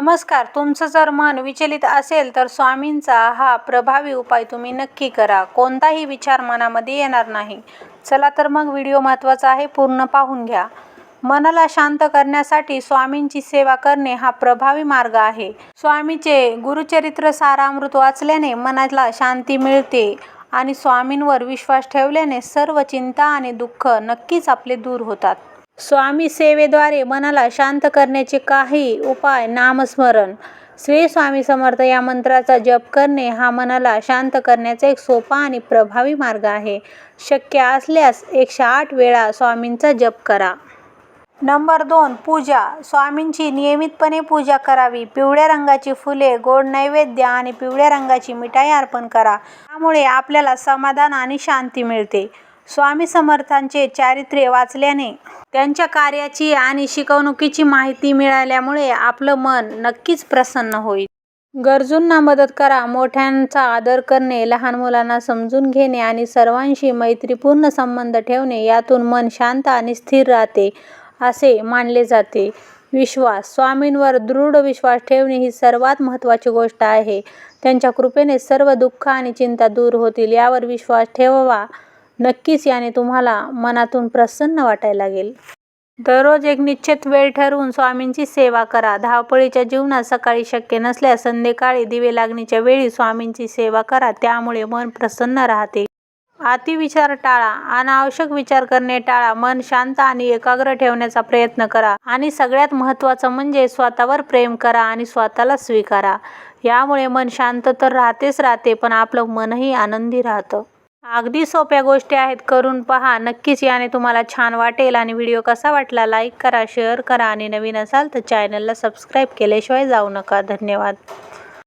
नमस्कार तुमचं जर मन विचलित असेल तर स्वामींचा हा प्रभावी उपाय तुम्ही नक्की करा. कोणताही विचार मनामध्ये येणार नाही. चला तर मग व्हिडिओ महत्त्वाचा आहे पूर्ण पाहून घ्या. मनाला शांत करण्यासाठी स्वामींची सेवा करणे हा प्रभावी मार्ग आहे. स्वामीचे गुरुचरित्र सारामृत वाचल्याने मनाला शांती मिळते आणि स्वामींवर विश्वास ठेवल्याने सर्व चिंता आणि दुःख नक्कीच आपले दूर होतात. स्वामी सेवेद्वारे मनाला शांत करण्याचे काही उपाय नामस्मरण. श्री स्वामी समर्थ या मंत्राचा जप करणे हा मनाला शांत करण्याचा एक सोपा आणि प्रभावी मार्ग आहे. शक्य असल्यास एकशे आठ वेळा स्वामींचा जप करा. नंबर दोन पूजा. स्वामींची नियमितपणे पूजा करावी. पिवळ्या रंगाची फुले गोड नैवेद्य आणि पिवळ्या रंगाची मिठाई अर्पण करा. त्यामुळे आपल्याला समाधान आणि शांती मिळते. स्वामी समर्थांचे चारित्र्य वाचल्याने त्यांच्या कार्याची आणि शिकवणुकीची माहिती मिळाल्यामुळे आपलं मन नक्कीच प्रसन्न होईल. गरजूंना मदत करा मोठ्यांचा आदर करणे लहान मुलांना समजून घेणे आणि सर्वांशी मैत्रीपूर्ण संबंध ठेवणे यातून मन शांत आणि स्थिर राहते असे मानले जाते. विश्वास स्वामींवर दृढ विश्वास ठेवणे ही सर्वात महत्त्वाची गोष्ट आहे. त्यांच्या कृपेने सर्व दुःख आणि चिंता दूर होतील यावर विश्वास ठेवावा. नक्कीच याने तुम्हाला मनातून प्रसन्न वाटायला लागेल. दररोज एक निश्चित वेळ ठरवून स्वामींची सेवा करा. धावपळीच्या जीवनात सकाळी शक्य नसल्यास संध्याकाळी दिवे लागणीच्या वेळी स्वामींची सेवा करा. त्यामुळे मन प्रसन्न राहते. अतिविचार टाळा. अनावश्यक विचार करणे टाळा. मन शांत आणि एकाग्र ठेवण्याचा प्रयत्न करा. आणि सगळ्यात महत्त्वाचं म्हणजे स्वतःवर प्रेम करा आणि स्वतःला स्वीकारा. यामुळे मन शांत तर राहतेच राहते पण आपलं मनही आनंदी राहतं. अगदी सोप्या गोष्टी आहेत. करून पहा. नक्कीच याने तुम्हाला छान वाटेल आणि व्हिडिओ कसा वाटला लाईक करा शेअर करा आणि नवीन असाल तर चॅनलला सबस्क्राईब केल्याशिवाय जाऊ नका. धन्यवाद.